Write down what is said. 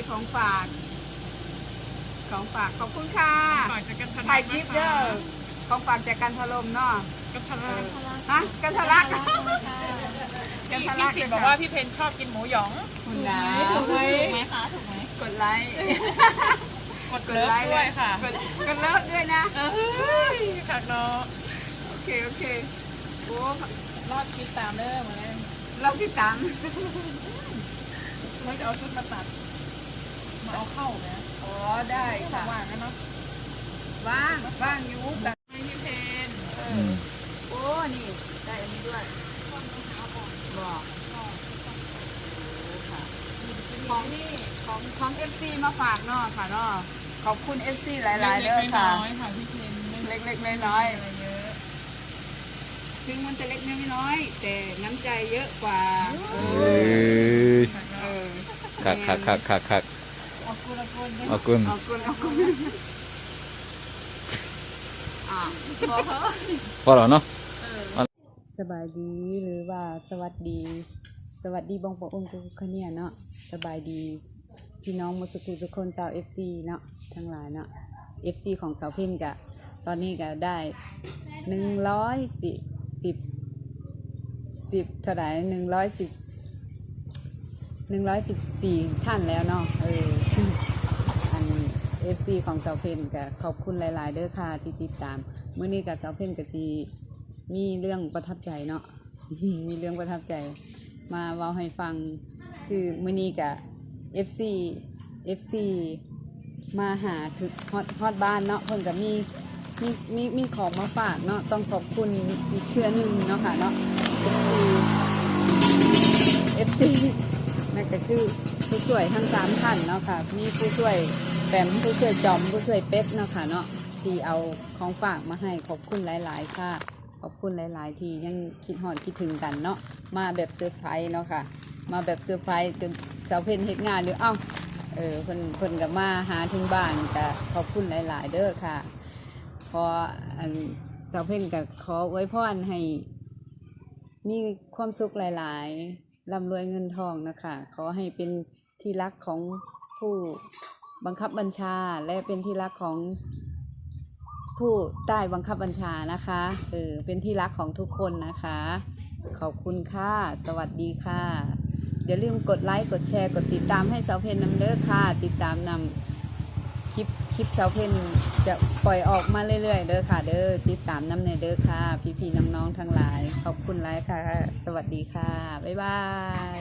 ได้ของฝาก ของฝากขอบคุณค่ะฝากจากกันทะลักถ่ายคลิปเด้อของฝากจากการถล่มเนาะกันทะลักฮะกันทะลักพี่พี่สิทธิ์บอกว่าพี่เพนชอบกินหมูหยองคุณนะถูกไหมไหมคะถูกไหมกดไลค์กดเลิฟด้วยค่ะกดกดเลิฟด้วยนะเอ้ยค่ะเนาะโอเคโอเคโอ้รอดคิดตามเด้อมาเลยเราที่ตามเราจะเอาชุดมาตัด มาเอาเข้านะอ๋อได้สค่ะว่างนะเนาะว่างว่างอยู่แต่ให้พี่เพนเออโอ้นี่ได้อันนี้ด้วยบอกของนี่ของของเอฟซีมาฝากเนาะค่ะเนาะขอบคุณเอฟซีหลายๆเล็เด้กอๆค่ะน้อยๆค่ะพี่เพนไม่เล็กๆน้อยอะไรเยอะๆถึงมันจะเล็กน้อยๆแต่น้ำใจเยอะกว่าเอเอ้อยค่ะเอเนาะอคักคักคักคักคั กเอาคุณเอาคุณขอบคุณเอาคุณเอาคุณอะบอกเขาพอแล้วเนาะสบายดีหรือว่าสวัสดี สวัสดีบองปะองกุคะเนี่ยเนาะสบายดีพี่น้องมุสกุทุกคนชาวเอฟซีเนาะทั้งหลายเนาะเอฟซีของสาวเพ่นกะตอนนี้ก็ได้หนึ่งร้อยสิบสิบสิบเท่าไหร่หนึ่งร้อยสิบหนึ่งร้อยสิบสี่ท่านแล้วเนาะเออ อันเอฟซีของเสาเพนก็ขอบคุณหลาย ๆ เด้อค่ะที่ติดตามเมื่อนี้กับเสาเพนก็จีมีเรื่องประทับใจเนาะ มีเรื่องประทับใจ มาเว้าให้ฟังคือมื่อนี้กับ FC FC มาหาถึงฮอดฮอดบ้านเนาะเพิ่นก็มีมีมีมีของมาฝากเนาะต้องขอบคุณอีกเครือหนึ่งเนาะค่ะเนาะ FC FC นั่นก็คือ ผู้ช่วยทั้งสามท่านเนาะค่ะ มีผู้ช่วยแปมผู้ช่วยจอมผู้ช่วยเป็ดเนาะค่ะเนาะที่เอาของฝากมาให้ขอบคุณหลาย ๆ ค่ะ ขอบคุณหลาย ๆ ที่ยังคิดฮอดคิดถึงกันเนาะมาแบบเซอร์ไพรส์เนาะค่ะ มาแบบเซอร์ไพรส์จนสาวเพนเฮ็ดงานอยู่เอ้าเออเพิ่นเพิ่นก็มาหาถึงบ้านก็ขอบคุณหลาย ๆ เด้อค่ะขออันสาวเพนก็ขออวยพรให้ มีความสุขหลาย ๆร่ำรวยเงินทองนะคะ ขอให้เป็น ที่รักของผู้บังคับบัญชา และเป็นที่รักของผู้ใต้บังคับบัญชานะคะเออเป็นที่รักของทุกคนนะคะ ขอบคุณค่ะ สวัสดีค่ะอย่าลืมกดไลค์ กดแชร์ กดติดตามให้สาวเพนนำเด้อค่ะ ติดตามนำคลิปคลิปสาวเพนจะปล่อยออกมาเรื่อยๆ เด้อค่ะ เด้อ ติดตามนำในเด้อค่ะ พี่ๆน้องๆทั้งหลาย ขอบคุณไลค์ค่ะ สวัสดีค่ะ บ๊ายบาย